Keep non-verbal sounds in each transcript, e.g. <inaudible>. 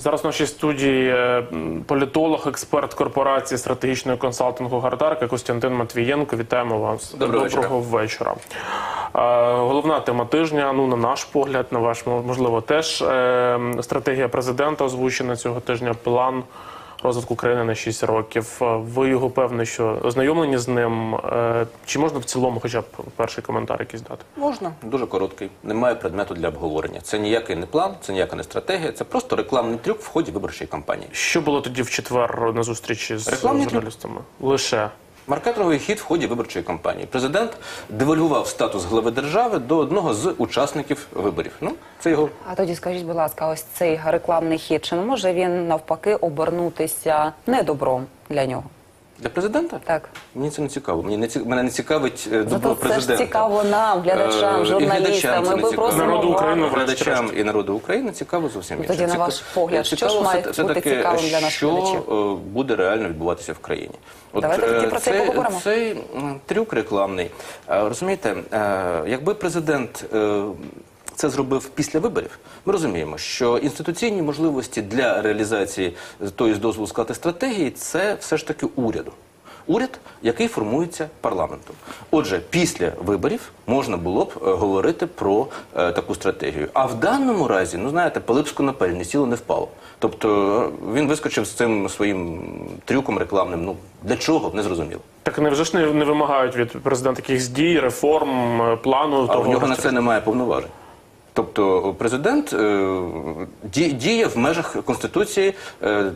Зараз в нашій студії е, політолог, експерт корпорації стратегічного консалтингу Гардарка Костянтин Матвієнко. Вітаємо вас. Доброго Доброго вечора. Е, Головна тема тижня. Ну на наш погляд, на ваш можливо, теж е, стратегія президента озвучена цього тижня. План розвитку країни на 6 років. Ви його певні, що ознайомлені з ним. Е, Чи можна в цілому, хоча б перший коментар якийсь дати? Можна дуже короткий. Немає предмету для обговорення. Це ніякий не план, це ніяка не стратегія. Це просто рекламний трюк в ході виборчої кампанії. Що було тоді в четвер на зустрічі з Рекламний трюк. журналістами? Лише Маркетинговий хід в ході виборчої кампанії. Президент девальгував статус глави держави до одного з учасників виборів. Ну це його А тоді скажіть, будь ласка, ось цей рекламний хід, чи не може він навпаки обернутися недобром для нього? Для президента. Так. Мені це не цікаво. Мені не ці... мене не цікавить е, добро Зато це президента. ж цікаво нам, глядачам, Е, і журналістам. це Ми не би цікаво. просимо Народу вас. України, глядачам і народу України цікаво зовсім Ну, інше. тоді, на Ціка- ваш погляд, що цікаво ж має все- бути все-таки, цікавим для наших що глядачів? е, буде реально відбуватися в країні. От, Давайте тоді е, про це цей- поговоримо. Цей м, трюк рекламний. е, Розумієте, е, якби президент. е, Це зробив після виборів. Ми розуміємо, що інституційні можливості для реалізації тої з дозволу сказати стратегії це все ж таки уряду. Уряд, який формується парламентом. Отже, після виборів можна було б е, говорити про е, таку стратегію. А в даному разі, ну знаєте, Пилипську на пель не сіло, не впало. Тобто е, він вискочив з цим своїм трюком рекламним. Ну для чого не зрозуміло. так невже ж не, не вимагають від президента якихось дій, реформ, е, плану А того. в нього на це немає повноважень. Тобто президент е, ді- діє в межах Конституції е,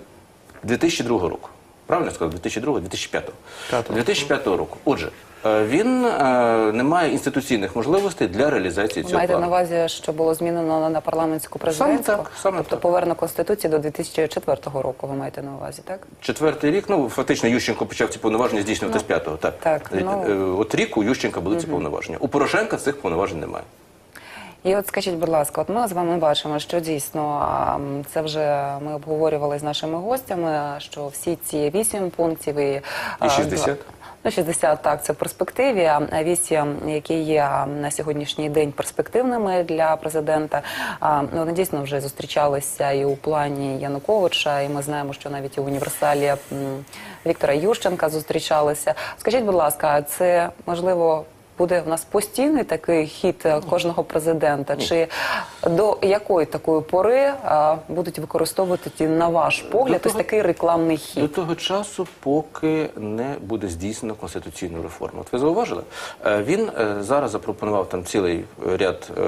2002 року. Правильно я сказав? 2002 2005 П'ятого. 2005 року. Отже, е, він е, не має інституційних можливостей для реалізації цього маєте на увазі, що було змінено на- парламентську президентську? так, саме тобто так. повернення Конституції до 2004 року, ви маєте на увазі, так? Четвертий рік, ну фактично Ющенко почав ці повноваження здійснювати з п'ятого. Так, так, Е, ну. е, от рік у Ющенка були ці повноваження. У Порошенка цих повноважень немає. І от скажіть, будь ласка, от ми з вами бачимо, що дійсно це вже ми обговорювали з нашими гостями, що всі ці вісім пунктів і, а, 60? Ну, 60, так, це в перспективі, а 8, які є на сьогоднішній день перспективними для президента, ну, вони дійсно вже зустрічалися і у плані Януковича, і ми знаємо, що навіть і у універсалі Віктора Ющенка зустрічалися. Скажіть, будь ласка, це можливо буде в нас постійний такий хід е, кожного президента? Чи до якої такої пори а, будуть використовувати ті, на ваш погляд ось того- такий рекламний До хід? того часу, поки не буде здійснено конституційну реформу. От ви зауважили, Е, він е, зараз запропонував там цілий е, ряд е,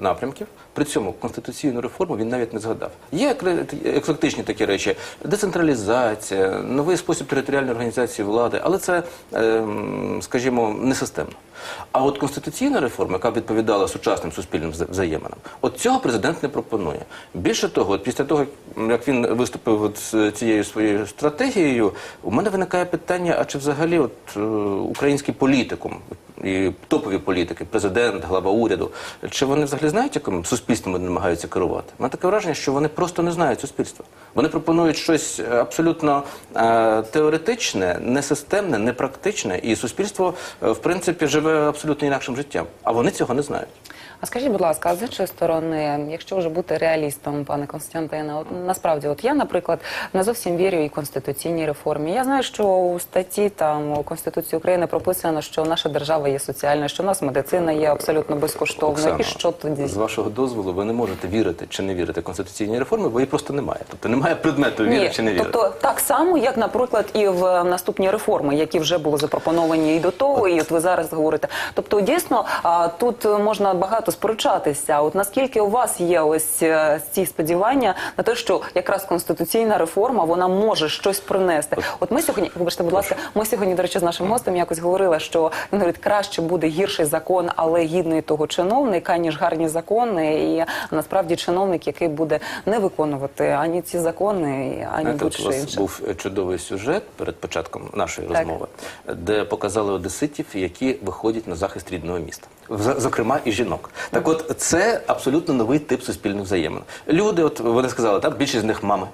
напрямків. При цьому конституційну реформу він навіть не згадав. Є еклектичні такі речі: децентралізація, новий спосіб територіальної організації влади, але це, е, скажімо, не системно. А от конституційна реформа, яка відповідала сучасним суспільним взаєминам, от цього президент не пропонує. Більше того, от після того, як він виступив от з цією своєю стратегією, у мене виникає питання: а чи взагалі от е, український політикум і топові політики, президент, глава уряду, чи вони взагалі знають, яким суспільством вони намагаються керувати? Мене таке враження, що вони просто не знають суспільства. Вони пропонують щось абсолютно е, теоретичне, несистемне, непрактичне, і суспільство, е, в принципі, живе абсолютно інакшим життям. А вони цього не знають. А скажіть, будь ласка, а з іншої сторони, якщо вже бути реалістом, пане Константине, от насправді, от я, наприклад, не зовсім вірю і конституційній реформі. Я знаю, що у статті там у Конституції України прописано, що наша держава є соціальна, що у нас медицина є абсолютно безкоштовною. І що тоді? з вашого дозволу ви не можете вірити чи не вірити конституційній реформі, бо її просто немає. Тобто немає предмету віри чи не віри. тобто так само, як, наприклад, і в наступні реформи, які вже були запропоновані і до того, і от ви зараз говорите. Тобто, дійсно, тут можна багато сперечатися. От наскільки у вас є ось е, ці сподівання на те, що якраз конституційна реформа вона може щось принести? От ми сьогодні, вибачте, будь ласка, ми сьогодні, до речі, з нашим гостем якось говорили, що він говорить, краще буде гірший закон, але гідний того чиновника, ніж гарні закони. І насправді чиновник, який буде не виконувати ані ці закони, ані будь-що вас інше. був е, чудовий сюжет перед початком нашої Так. розмови, де показали одеситів, які виходять на захист рідного міста. Зокрема, і жінок. Так от, це абсолютно новий тип суспільних взаємин. Люди, от вони сказали, так, більшість з них мами.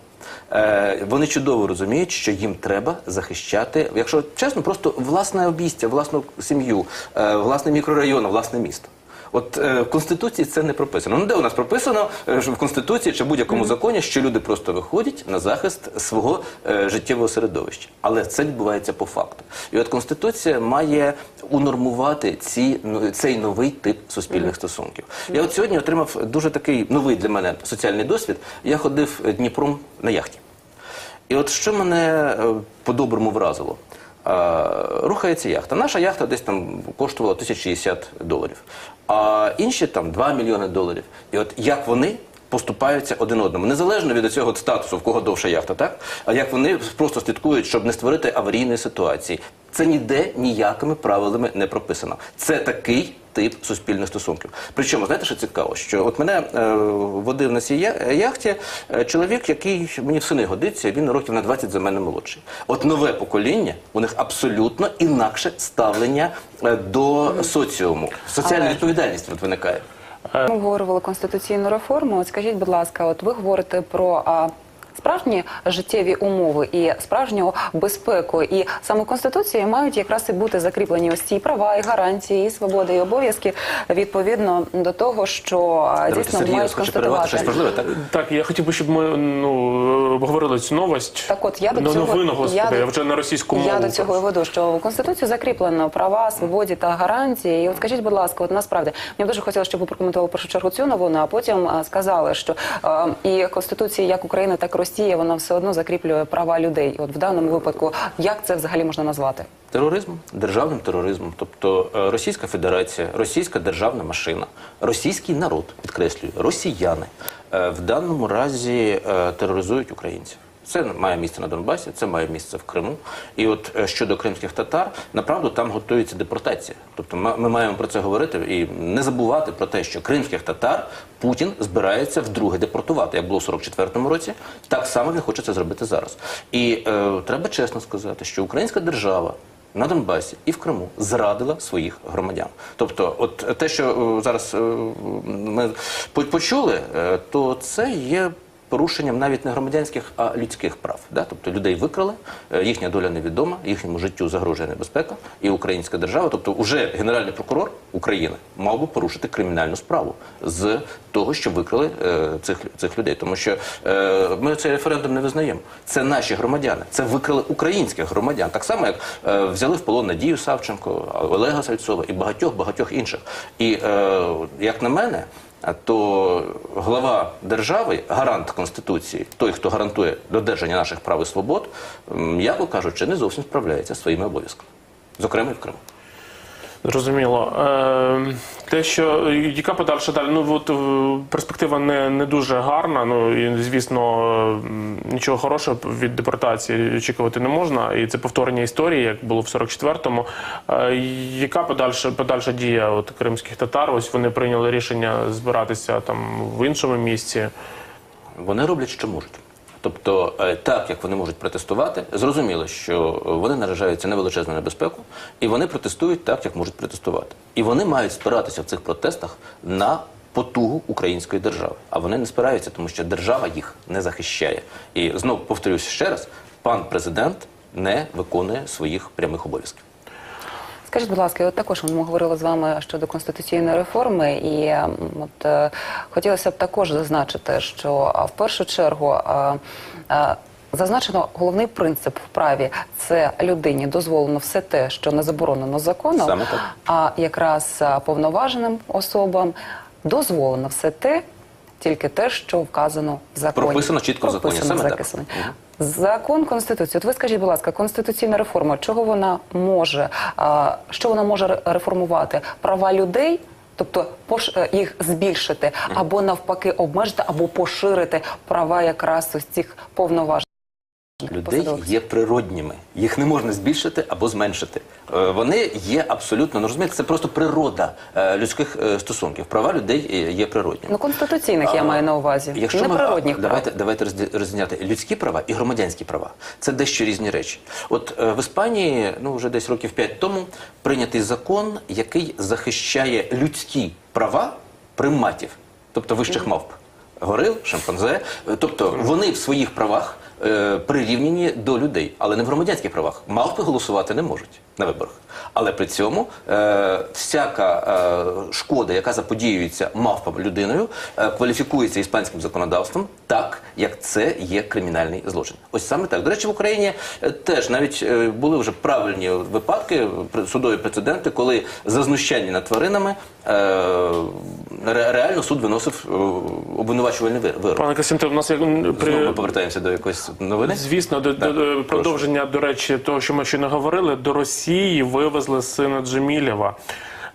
Е, вони чудово розуміють, що їм треба захищати, якщо чесно, просто власне обійстя, власну сім'ю, е, власний мікрорайон, власне місто. От е, в Конституції це не прописано. Ну де у нас прописано е, в Конституції чи будь-якому законі, що люди просто виходять на захист свого е, життєвого середовища. Але це відбувається по факту. І от Конституція має унормувати ці, ну, цей новий тип суспільних стосунків. Я от сьогодні отримав дуже такий новий для мене соціальний досвід. Я ходив Дніпром на яхті. І от що мене е, по-доброму вразило. Рухається яхта. Наша яхта десь там коштувала 1060 доларів, а інші там 2 мільйони доларів. І от як вони поступаються один одному, незалежно від цього статусу, в кого довша яхта, так? А як вони просто слідкують, щоб не створити аварійної ситуації. Це ніде ніякими правилами не прописано. Це такий тип суспільних стосунків. Причому, знаєте, що цікаво, що от мене е, водив на цій яхті е, чоловік, який мені в сини годиться, він років на 20 за мене молодший. От нове покоління, у них абсолютно інакше ставлення е, до соціуму. Соціальна відповідальність от виникає. Ми обговорювали конституційну реформу. От скажіть, будь ласка, от ви говорите про справжні життєві умови і справжню безпеку, і саме в конституції мають якраз і бути закріплені ось ці права і гарантії, і свободи, і обов'язки відповідно до того, що дійсно Сергій мають хоче щось важливе, так? Так, я хотів би, щоб ми ну обговорили цю новость. Так от я до Ну, цього новину, господи, я, я, до- вже на російську мову. Я до цього і веду, що в конституції закріплено права, свободі та гарантії. І от скажіть, будь ласка, от насправді мені дуже хотілося, щоб ви прокоментували в першу чергу цю новину, а потім а, сказали, що е, і конституція як України, так і Росії, вона все одно закріплює права людей. От в даному випадку, як це взагалі можна назвати? Тероризм, державним тероризмом, тобто е, Російська Федерація, російська державна машина, російський народ, підкреслюю, росіяни е, в даному разі е, тероризують українців. Це має місце на Донбасі, це має місце в Криму. І от е, щодо кримських татар, направду там готується депортація. Тобто ми, маємо про це говорити і не забувати про те, що кримських татар Путін збирається вдруге депортувати. Як було в 44-му році, так само він хоче це зробити зараз. І е, треба чесно сказати, що українська держава на Донбасі і в Криму зрадила своїх громадян. Тобто, от те, що е, зараз е, ми почули, е, то це є. Порушенням навіть не громадянських, а людських прав. Да? Тобто людей викрали, е, їхня доля невідома, їхньому життю загрожує небезпека, і українська держава, тобто уже генеральний прокурор України мав би порушити кримінальну справу з того, що викрали е, цих, цих людей. Тому що е, ми цей референдум не визнаємо. Це наші громадяни, це викрали українських громадян. Так само, як е, взяли в полон Надію Савченко, Олега Сальцова і багатьох багатьох інших. І е, як на мене. То глава держави, гарант конституції, той, хто гарантує додержання наших прав і свобод, м'яко кажучи, не зовсім справляється своїми обов'язками, зокрема і в Криму. Зрозуміло. Е, те, що яка подальша далі? Ну от е, перспектива не, не дуже гарна. Ну і звісно, нічого хорошого від депортації очікувати не можна. І це повторення історії, як було в 44-му. Е, яка подальша подальша дія от кримських татар? Ось вони прийняли рішення збиратися там в іншому місці. Вони роблять, що можуть. Тобто, е, так як вони можуть протестувати, зрозуміло, що вони наражаються на величезну небезпеку, і вони протестують так, як можуть протестувати. І вони мають спиратися в цих протестах на потугу української держави. А вони не спираються, тому що держава їх не захищає. І знову повторюсь ще раз: пан президент не виконує своїх прямих обов'язків. Скажіть, будь ласка, от також ми говорили з вами щодо конституційної реформи, і от е, хотілося б також зазначити, що в першу чергу а, а, зазначено головний принцип в праві це людині дозволено все те, що не заборонено законом, Саме так. а якраз повноваженим особам дозволено все те. Тільки те, що вказано в законі. Прописано чітко в законі. Прописано, Саме так. записано. Закон Конституції. От ви скажіть, будь ласка, конституційна реформа, чого вона може, що вона може реформувати? Права людей, тобто пош, е, їх збільшити, або навпаки обмежити, або поширити права якраз ось цих повноважень. Людей є природніми, їх не можна збільшити або зменшити. Е, Вони є абсолютно ну розумієте, це просто природа е, людських е, стосунків. Права людей є природніми. Ну, конституційних я маю на увазі, Якщо ми- неприродних прав. давайте, давайте розді- розрізняти людські права і громадянські права. Це дещо різні речі. От в Іспанії, ну вже десь років п'ять тому, прийнятий закон, який захищає людські права приматів, тобто вищих мавп. Горил, шимпанзе, тобто вони в своїх правах е, прирівняні до людей, але не в громадянських правах. Мавпи голосувати не можуть на виборах. Але при цьому е, всяка е, шкода, яка заподіюється мавпам людиною, е, кваліфікується іспанським законодавством так, як це є кримінальний злочин. Ось саме так. До речі, в Україні е, теж навіть е, були вже правильні випадки, судові прецеденти, коли за знущання над тваринами ре- реально суд виносив е, обвинувачувальний вир- вирок. Пане Костянтин, у нас як м, Знову при ми повертаємося до якоїсь новини. Звісно, до, до- прошу. продовження, до речі, того, що ми ще не говорили, до Росії вивезли сина Джемілєва.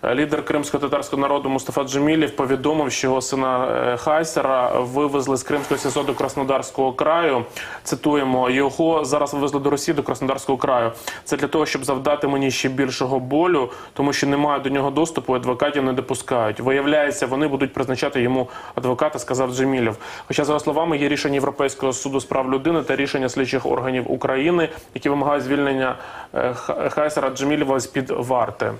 Лідер кримсько-татарського народу Мустафа Джемілєв повідомив, що його сина е, Хайсера вивезли з Кримського СІЗО до Краснодарського краю. Цитуємо, його зараз вивезли до Росії, до Краснодарського краю. Це для того, щоб завдати мені ще більшого болю, тому що немає до нього доступу, адвокатів не допускають. Виявляється, вони будуть призначати йому адвоката, сказав Джемілєв. Хоча, за його словами, є рішення Європейського суду з прав людини та рішення слідчих органів України, які вимагають звільнення е, Хайсера Джемілєва з під варти.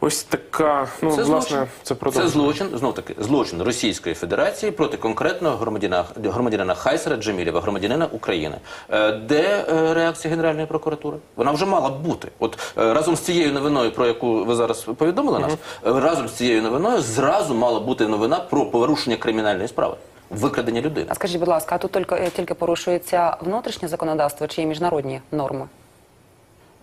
Ось така, ну Це власне, злочин. це Це злочин, знов таки, злочин Російської Федерації проти конкретного громадянина, громадянина Хайсера Джемілєва, громадянина України. Е, Де е, реакція Генеральної прокуратури? Вона вже мала б бути. От е, разом з цією новиною, про яку ви зараз повідомили нас, е, разом з цією новиною зразу мала бути новина про порушення кримінальної справи, викрадення людини. А скажіть, будь ласка, а тут тільки, тільки порушується внутрішнє законодавство чи є міжнародні норми?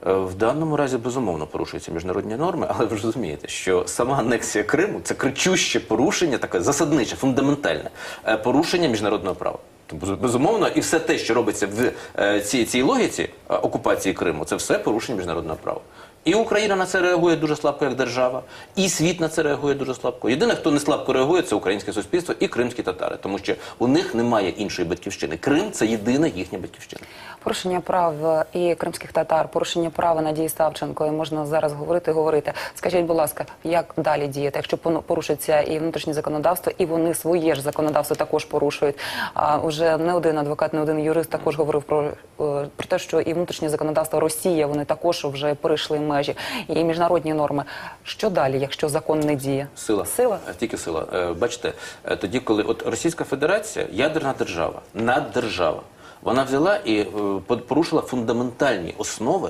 Е, В даному разі безумовно порушуються міжнародні норми, але ви ж розумієте, що сама анексія Криму це кричуще порушення, таке засадниче, фундаментальне е, порушення міжнародного права. Тобто, Безумовно, і все те, що робиться в е, цій, цій логіці окупації Криму, це все порушення міжнародного права. І Україна на це реагує дуже слабко як держава, і світ на це реагує дуже слабко. Єдине, хто не слабко реагує, це українське суспільство і кримські татари, тому що у них немає іншої батьківщини. Крим це єдина їхня батьківщина. Порушення прав і кримських татар, порушення права Надії Савченко, і можна зараз говорити, говорити. Скажіть, будь ласка, як далі діяти, якщо порушиться і внутрішнє законодавство, і вони своє ж законодавство також порушують. А уже не один адвокат, не один юрист також говорив про, е, про те, що і внутрішнє законодавство Росія вони також вже перейшли межі, і міжнародні норми. Що далі, якщо закон не діє? Сила. Сила? Е, Тільки сила. Е, Бачите, е, тоді, коли от Російська Федерація, ядерна держава, наддержава, вона взяла і порушила фундаментальні основи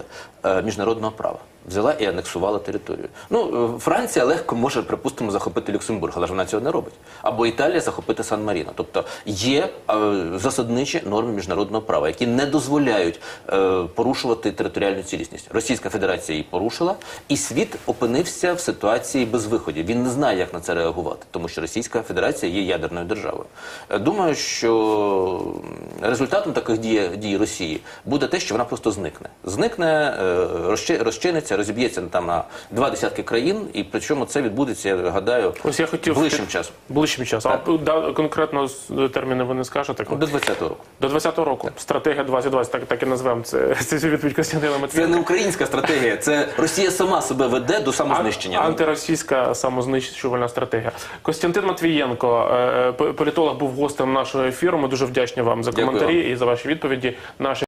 міжнародного права. Взяла і анексувала територію. Ну, е, Франція легко може, припустимо, захопити Люксембург, але ж вона цього не робить. Або Італія захопити Сан-Маріно. Тобто є е, засадничі норми міжнародного права, які не дозволяють е, порушувати територіальну цілісність. Російська Федерація її порушила, і світ опинився в ситуації безвиході. Він не знає, як на це реагувати, тому що Російська Федерація є ядерною державою. Думаю, що результатом таких дій, дій Росії буде те, що вона просто зникне. Зникне, е, розчи- розчиниться, розіб'ється там на два десятки країн, і причому це відбудеться, я гадаю, Ось я хотів ближчим часом. Ближчим часом. А да, конкретно з- терміни ви не скажете? До 20-го року. До 20-го року. Стратегія 2020, так, так і назвемо це. <laughs> Це відповідь Костянтина Це не українська стратегія, це Росія сама себе веде до самознищення. Ан- Антиросійська самознищувальна стратегія. Костянтин Матвієнко, е, е, політолог, був гостем нашого ефіру. Ми дуже вдячні вам за Дякую коментарі і за ваші відповіді. Наш